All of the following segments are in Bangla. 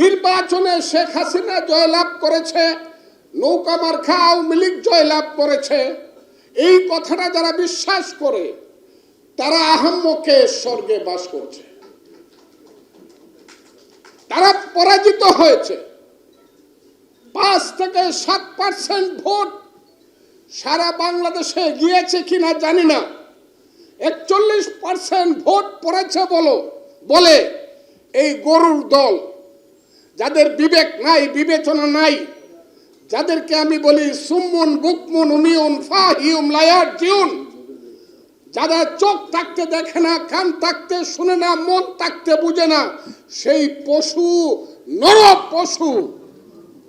নির্বাচনে শেখ হাসিনা জয়লাভ করেছে, নৌকা মার্খা আওয়ামী লীগ জয়লাভ করেছে। এই কথাটা যারা বিশ্বাস করে, তারা আহম্মকে স্বর্গে বাস করছে। তারা পরাজিত হয়েছে। পাঁচ থেকে সাত পার্সেন্ট ভোট সারা বাংলাদেশে গিয়েছে কিনা জানি না। একচল্লিশ পার্সেন্ট ভোট পড়েছে বলো, বলে এই গরুর দল যাদের বিবেক নাই, বিবেচনা নাই, যাদেরকে আমি বলি সুমন বুকমুন, উমিউন ফাহিউম লায়ার জিউন যারা চোখ থাকতে দেখে না, কান থাকতে শুনে না, মন থাকতে বুঝে না, সেই পশু, নর পশু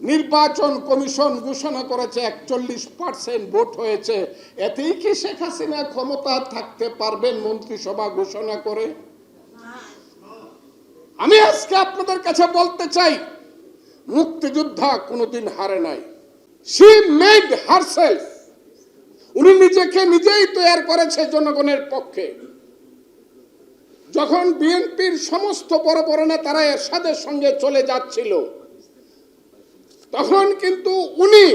নির্বাচন কমিশন ঘোষণা করেছে, একচল্লিশ পার্সেন্ট ভোট হয়েছে। এতেই কি শেখ হাসিনা ক্ষমতা থাকতে পারবেন মন্ত্রিসভা ঘোষণা করে? আজকে আপনাদের কাছে বলতে চাই, মুক্তিযোদ্ধা কোনোদিন হারে নাই। শি মেড হারসেলফ উনি নিজেকে নিজেই তৈরি করেছে জনগণের পক্ষে। যখন বিএনপির সমস্ত বড় বড় নেতারা এরশাদের সঙ্গে চলে যাচ্ছিল, তখন কিন্তু উনি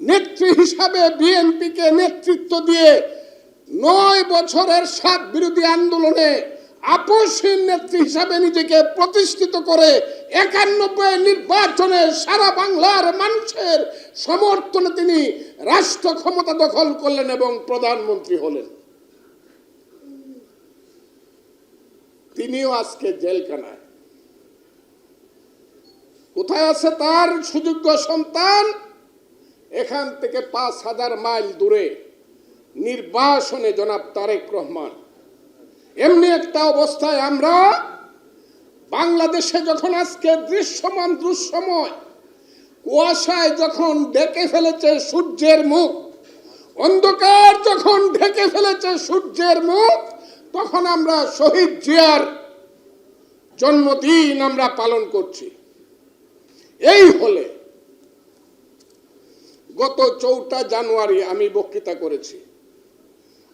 নেত্রী হিসাবে বিএনপিকে নেতৃত্ব দিয়ে নয় বছরের সাত বিরোধী আন্দোলনে আপসহীন নেত্রী হিসাবে নিজেকে প্রতিষ্ঠিত করে একানব্বই নির্বাচনে সারা বাংলার মানুষের সমর্থনে তিনি রাষ্ট্র ক্ষমতা দখল করলেন এবং প্রধানমন্ত্রী হলেন। তিনিও আজকে জেলখানায়। কোথায় আছে তার সুযোগ্য সন্তান? এখান থেকে পাঁচ হাজার মাইল দূরে নির্বাসনে জনাব তারেক রহমান। এমনি একটা অবস্থায় আমরা বাংলাদেশে যখন আজকে দৃশ্যমান দুঃসময় কুয়াশায় যখন ঢেকে ফেলেছে সূর্যের মুখ, অন্ধকার যখন ঢেকে ফেলেছে সূর্যের মুখ, তখন আমরা শহীদ জিয়ার জন্মদিন আমরা পালন করছি। এই হলে গত চৌঠা জানুয়ারি আমি বক্তৃতা করেছি।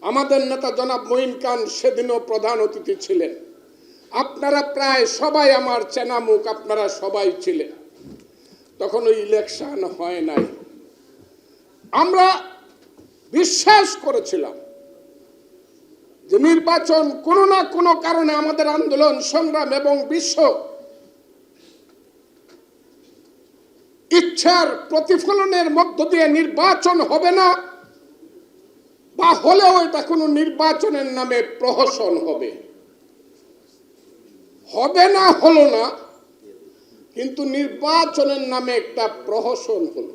আমাদের নেতা জনাব মঈন খান সেদিনও প্রধান অতিথি ছিলেন। আপনারা প্রায় সবাই আমার চেনা মুখ আপনারা সবাই ছিলেন। তখন ওই ইলেকশন হয় নাই। আমরা বিশ্বাস করেছিলাম যে নির্বাচন কোনো না কোনো কারণে আমাদের আন্দোলন, সংগ্রাম এবং বিশ্ব ইচ্ছার প্রতিফলনের মধ্য দিয়ে নির্বাচন হবে না। বা হলেও এটা কোনো নির্বাচনের নামে প্রহসন হবে। হবে না, হলো না, কিন্তু নির্বাচনের নামে একটা প্রহসন হলো।